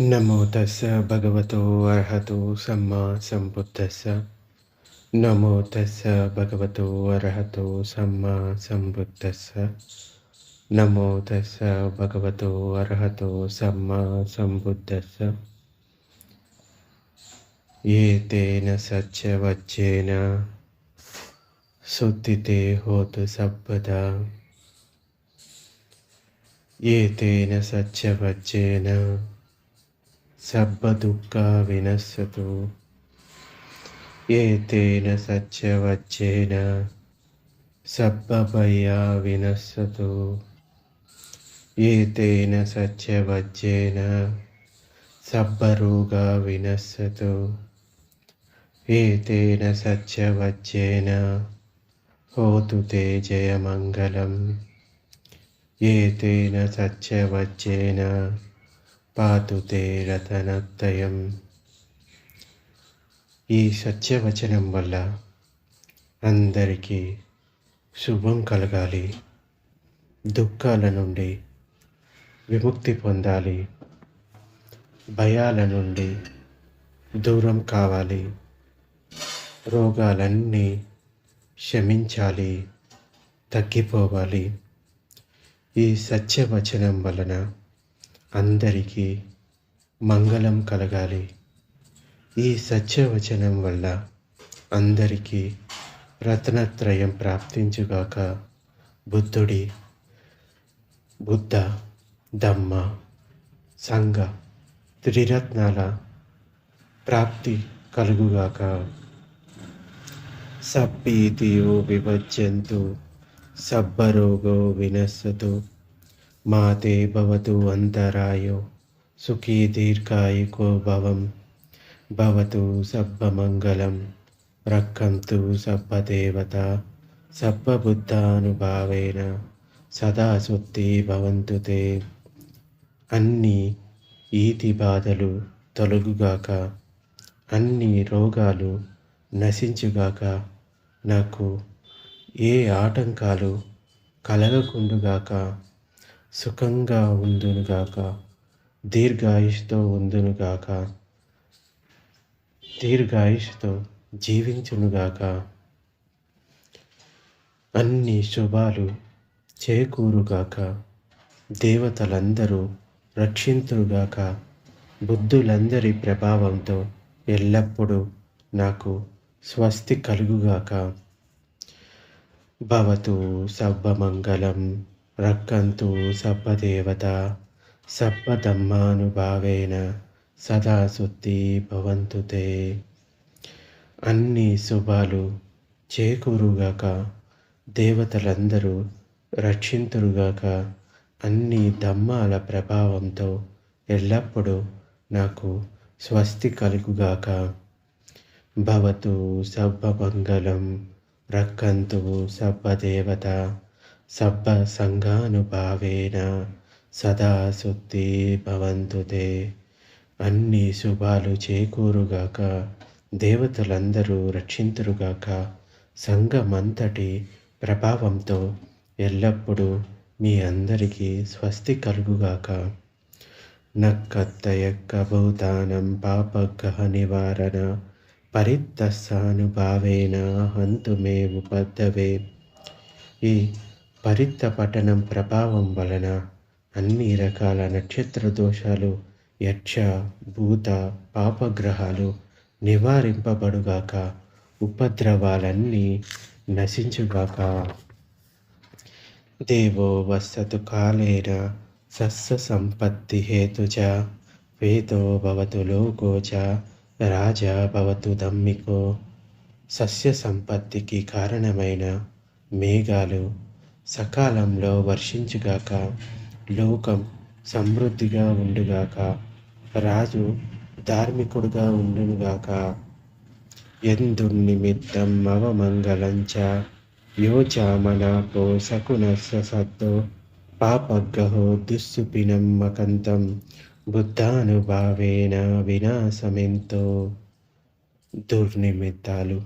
नमो तस् भगवतो अर्हतो सम्मा संबुद्धस नमो तस् भगवतो अर्हतो सम्मा संबुद्धस नमो तस् भगवतो अर्हतो सम्मा संबुद्धस ये तेन सच वज्रेन शुद्धिते होतु सर्वदा ये तेन सच वज्रेन సర్వదుఃఖ వినశ్యతు ఏతేన సత్యవచ్చేన సబ్బభయ వినశ్యతు ఏతేన సత్యవచ్చేన సబ్బరోగ వినశ్యతు ఏతేన సత్యవచ్చేన హోతు తే జయమంగళం ఏతేన సత్యవచ్చేన పాతు తే రతనత్తయం ఈ సత్యవచనం వల్ల అందరికీ శుభం కలగాలి దుఃఖాల నుండి విముక్తి పొందాలి భయాల నుండి దూరం కావాలి రోగాలన్నీ క్షమించాలి తగ్గిపోవాలి. ఈ సత్యవచనం వలన అందరికీ మంగళం కలగాలి. ఈ సత్యవచనం వల్ల అందరికీ రత్నత్రయం ప్రాప్తించుగాక బుద్ధుడి బుద్ధ దమ్మ సంఘ త్రిరత్నాల ప్రాప్తి కలుగుగాక. సప్పీతియో విభజ్యంతు సబ్బరోగో వినస్సతు. మాతే భవతు అంతరాయో సుఖీ దీర్ఘాయుకో భవం. భవతు సబ్బమంగళం రక్కంతు సబ్బదేవత సబ్బబుద్ధానుభావేన సదా సుత్తి భవంతు తే. అన్ని ఈతి బాధలు తొలగుగాక. అన్ని రోగాలు నశించుగాక. నాకు ఏ ఆటంకాలు కలగకుండుగాక. సుఖంగా ఉందునుగాక దీర్ఘాయుష్తో ఉందునుగాక దీర్ఘాయుష్తో జీవించునుగాక అన్ని శుభాలు చేకూరుగాక దేవతలందరూ రక్షింతురుగాక బుద్ధులందరి ప్రభావంతో ఎల్లప్పుడూ నాకు స్వస్తి కలుగుగాక భవతు సబ్బమంగళం రక్కంతు సబ్బదేవత సబ్బదమ్మానుభావేన సదా శుద్ధి భవంతు తే. అన్ని శుభాలు చేకూరుగాక దేవతలందరూ రక్షింతురుగాక అన్ని ధమ్మాల ప్రభావంతో ఎల్లప్పుడూ నాకు స్వస్తి కలుగుగాక. భవతు సబ్బమంగళం రక్కంతు సబ్బదేవత సబ్బ సంఘానుభావేన సదా శుద్ధి భవంతు తే. అన్ని శుభాలు చేకూరుగాక దేవతలందరూ రక్షింతురుగాక సంఘమంతటి ప్రభావంతో ఎల్లప్పుడూ మీ అందరికీ స్వస్తి కలుగుగాక. నక్కత్తయక్క భూతానం పాపగ్రహ నివారణ పరిత్తస్సానుభావేన హంతు మే ఉపద్దవే ఈ పరిత్త పఠనం ప్రభావం వలన అన్ని రకాల నక్షత్ర దోషాలు యక్ష భూత పాపగ్రహాలు నివారింపబడుగాక ఉపద్రవాలన్నీ నశించుగాక. దేవో వసతు కాలేన సస్య సంపత్తి హేతుచ వేదో భవతు లోకోచ రాజా భవతు దమ్మికో. సస్య సంపత్తికి కారణమైన మేఘాలు సకాలంలో వర్షించుగాక లోకం సమృద్ధిగా ఉండుగాక రాజు ధార్మికుడుగా ఉండునుగాక. ఎందు నిమిత్తం అవమంగళంచ యోచామనాపో సకునస్స సత్తో పాపగ్రహో దుస్సుపినం మకంతం బుద్ధానుభావేన వినాశమెంతో. దుర్నిమిత్తాలు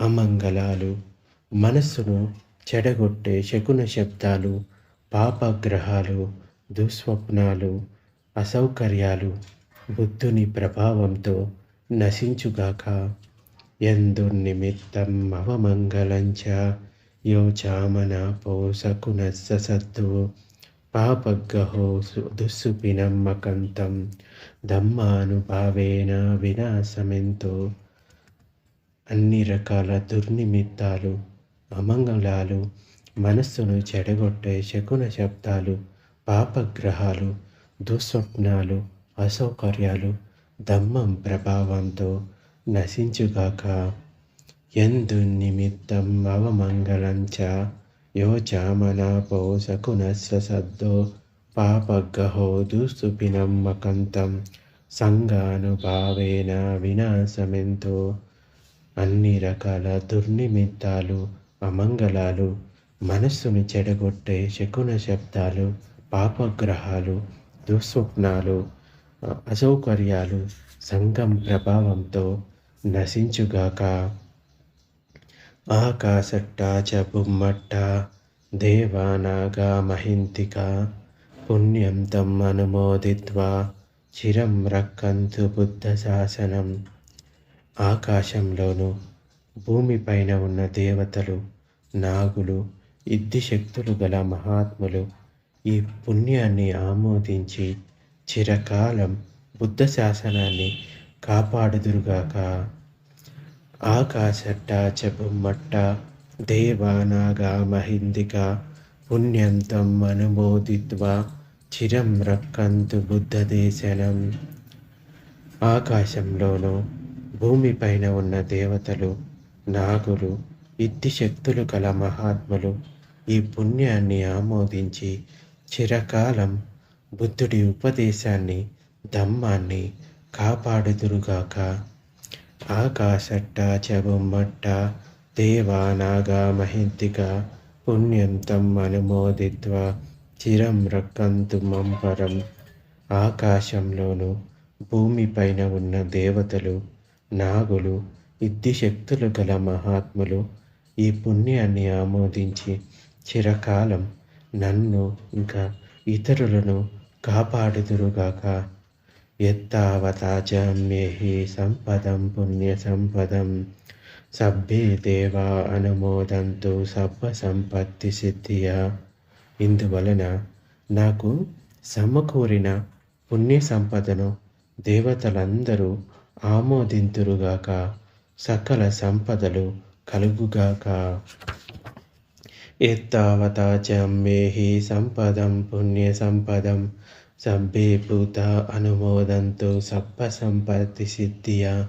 అమంగళాలు మనస్సును చెడగొట్టే శకున శబ్దాలు పాపగ్రహాలు దుస్వప్నాలు అసౌకర్యాలు బుద్ధుని ప్రభావంతో నశించుగాక. ఎందుర్నిమిత్తం అవమంగళంచ యోచామన చామన పోసకునస్స సద్దు పాపగ్గహో దుస్సుపినమ్మకంతం దమ్మానుభావేన వినాశమెంతో. అన్ని రకాల దుర్నిమిత్తాలు అమంగళాలు మనస్సును చెడగొట్టే శకున శబ్దాలు పాపగ్రహాలు దుస్వప్నాలు అసౌకర్యాలు దమ్మం ప్రభావంతో నశించుగాక. ఎందు నిమిత్తం అవమంగళంచ యో శకున పోసకునస్స సద్దో దుస్తుపినం మకంతం సంఘానుభావేన వినాశమెంతో అన్ని రకాల దుర్నిమిత్తాలు అమంగళాలు మనస్సును చెడగొట్టే శకున శబ్దాలు పాపగ్రహాలు దుస్వప్నాలు అసౌకర్యాలు సంఘం ప్రభావంతో నశించుగాక. ఆకాశట్ట చబుమ్మట్ట దేవానాగా మహింతిక పుణ్యం తం అనుమోదిత్వా చిరం రక్కంతు బుద్ధ శాసనం. ఆకాశంలోనూ భూమిపైన ఉన్న దేవతలు నాగులు ఇద్ది శక్తులు గల మహాత్ములు ఈ పుణ్యాన్ని ఆమోదించి చిరకాలం బుద్ధ శాసనాన్ని కాపాడుదురుగాక. ఆకాశట్ట చెబుమ్మట్ట దేవానాగ మహిందిక పుణ్యంతం అనుమోదిత్వా చిరం రక్కంతు బుద్ధదేశనం ఆకాశంలోనూ భూమిపైన ఉన్న దేవతలు నాగులు ఇద్ది శక్తులు గల మహాత్ములు ఈ పుణ్యాన్ని ఆమోదించి చిరకాలం బుద్ధుడి ఉపదేశాన్ని ధమ్మాన్ని కాపాడుదురుగాక. ఆకాశట్ట చెబుమ్మట్ట దేవానాగా మహింతిక పుణ్యం తమ్ అనుమోదిత్వ చిరం రక్కంతు మంపరం ఆకాశంలోను భూమిపైన ఉన్న దేవతలు నాగులు శక్తులు గల మహాత్ములు ఈ పుణ్యాన్ని ఆమోదించి చిరకాలం నన్ను ఇంకా ఇతరులను కాపాడుదురుగాక. ఎత్తావతాజమ్యేహి సంపదం పుణ్య సంపదం సభ్యే దేవా అనుమోదంతు సర్వ సంపత్తి సిద్ధియ. ఇందువలన నాకు సమకూరిన పుణ్య సంపదను దేవతలందరూ ఆమోదింతురుగాక. సకల సంపదలు కలుగుగాక. ఎత్తావతా చమ్మేహి సంపదం పుణ్య సంపదం సబ్బే భూత అనుమోదంతో సప్ప సంపత్తి సిద్ధియ.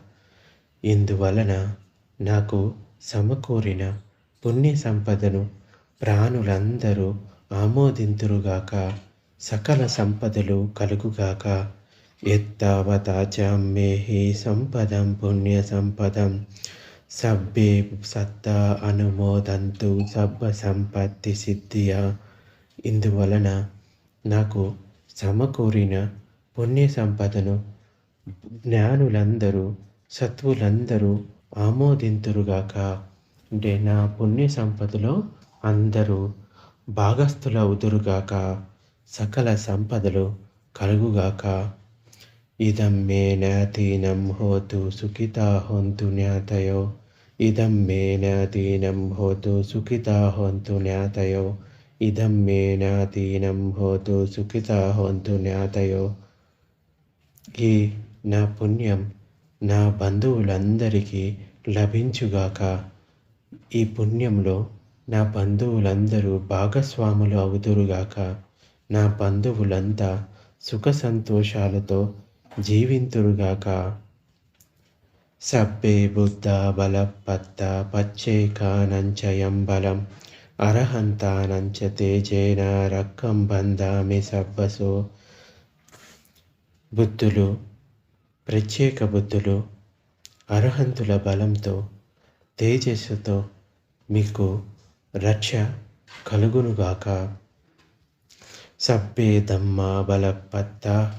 ఇందువలన నాకు సమకూరిన పుణ్య సంపదను ప్రాణులందరూ ఆమోదింతురుగాక సకల సంపదలు కలుగుగాక. ఎత్తావతాచామ్యేహి సంపదం పుణ్య సంపదం సబ్బే సత్తా అనుమోదంతు సబ్బ సంపత్తి సిద్ధియ. ఇందువలన నాకు సమకూరిన పుణ్య సంపదను జ్ఞానులందరూ సత్వులందరూ ఆమోదింతురుగాక. అంటే నా పుణ్య సంపదలో అందరూ భాగస్థులవుదురుగాక. సకల సంపదలు కలుగుగాక. ఇదం మే నాతీనం హోతు సుఖితా హొంతు జ్ఞాతయో ఇదం మే నాతీనం హోతు సుఖితా హొంతు జ్ఞాతయో ఇదం మే నాతీనం హోతు సుఖితా హొంతు జ్ఞాతయో ఈ నా పుణ్యం నా బంధువులందరికీ లభించుగాక. ఈ పుణ్యంలో నా బంధువులందరూ భాగస్వాములు అవుతురుగాక నా బంధువులంతా సుఖ సంతోషాలతో జీవింతురుగాక. సబ్బే బుద్ధ బలపత్త పచ్చేకానంచయం బలం. అర్హంతానంచ తేజేన రక్కం బంధామి సబ్బసో బుద్ధులు ప్రత్యేక బుద్ధులు అర్హంతుల బలంతో తేజస్సుతో మీకు రక్ష కలుగునుగాక. సబ్బే దమ్మ బలపత్త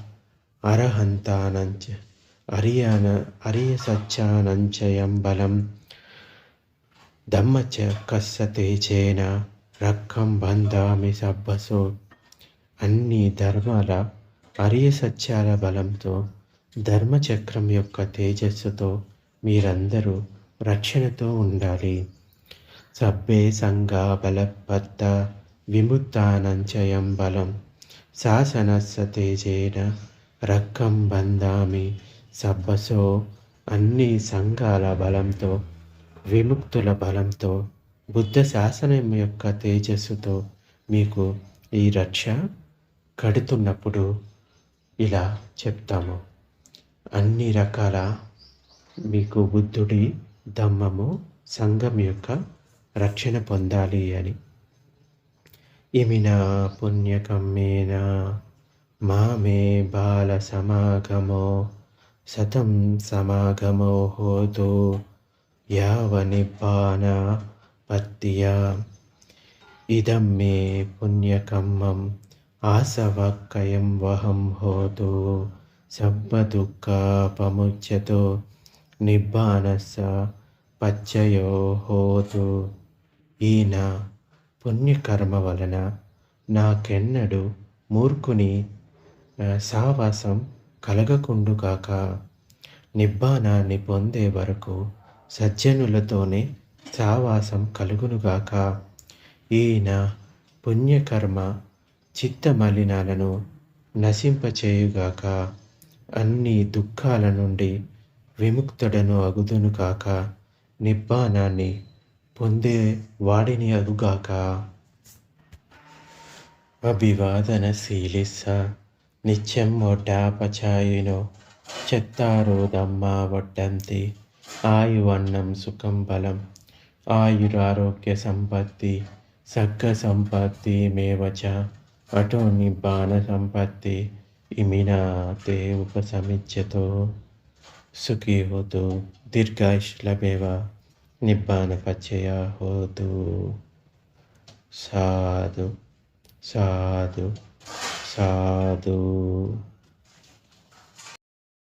అర్హంతానంచ అరియాన అరియ సత్యానంచయం బలం. దమ్మచ కస్స తేజేన రక్కం బంధామి సబ్బసో. అన్ని ధర్మాల అరియ సత్యాల బలంతో ధర్మచక్రం యొక్క తేజస్సుతో మీరందరూ రక్షణతో ఉండాలి. సబ్బే సంగా బలపత్త విముక్తానంచయం బలం. శాసనస్స తేజేన రక్కం బంధామి సబ్బసో అన్ని సంఘాల బలంతో విముక్తుల బలంతో బుద్ధ శాసనం యొక్క తేజస్సుతో మీకు ఈ రక్ష కడుతున్నప్పుడు ఇలా చెప్తాము. అన్ని రకాల మీకు బుద్ధుడి దమ్మము సంఘం యొక్క రక్షణ పొందాలి అని. ఇమినా పుణ్యకమ్మేనా మామే బాల సమాగమో శతం సమాగమో హోతు యావనిబ్బాన పత్తియా ఇదం మే పుణ్యకమ్మం ఆసవక్కయం వహం హోతు సబ్బదుఃఖపముచ్యతో నిబ్బానస పచ్చయో హోతు ఈయన పుణ్యకర్మ వలన నాకెన్నడు మూర్ఖుని సహవాసం కలగకుండుగాక నిబ్బానాన్ని పొందే వరకు సజ్జనులతోనే సావాసం కలుగునుగాక ఈయన పుణ్యకర్మ చిత్త మలినాలను నశింపచేయుగాక అన్ని దుఃఖాల నుండి విముక్తుడను అగుదును కాక నిబ్బానాన్ని పొందే వాడిని అగుగాక. అభివాదనశీలిస్స. నిత్యం ఒడ్డాపచాయును చెత్తారోదమ్మ వడ్డంతి ఆయువన్నం సుఖం బలం ఆయురారోగ్య సంపత్తి సగ్గ సంపత్తి మేవచ అటో నిబ్బాన సంపత్తి ఇమినా తే ఉపసమిత్యతో సుఖీ హోతు దీర్ఘాయుష్ లభేవ నిబ్బాన పచ్చయ హోతు. సాధు సాధు. සාදු.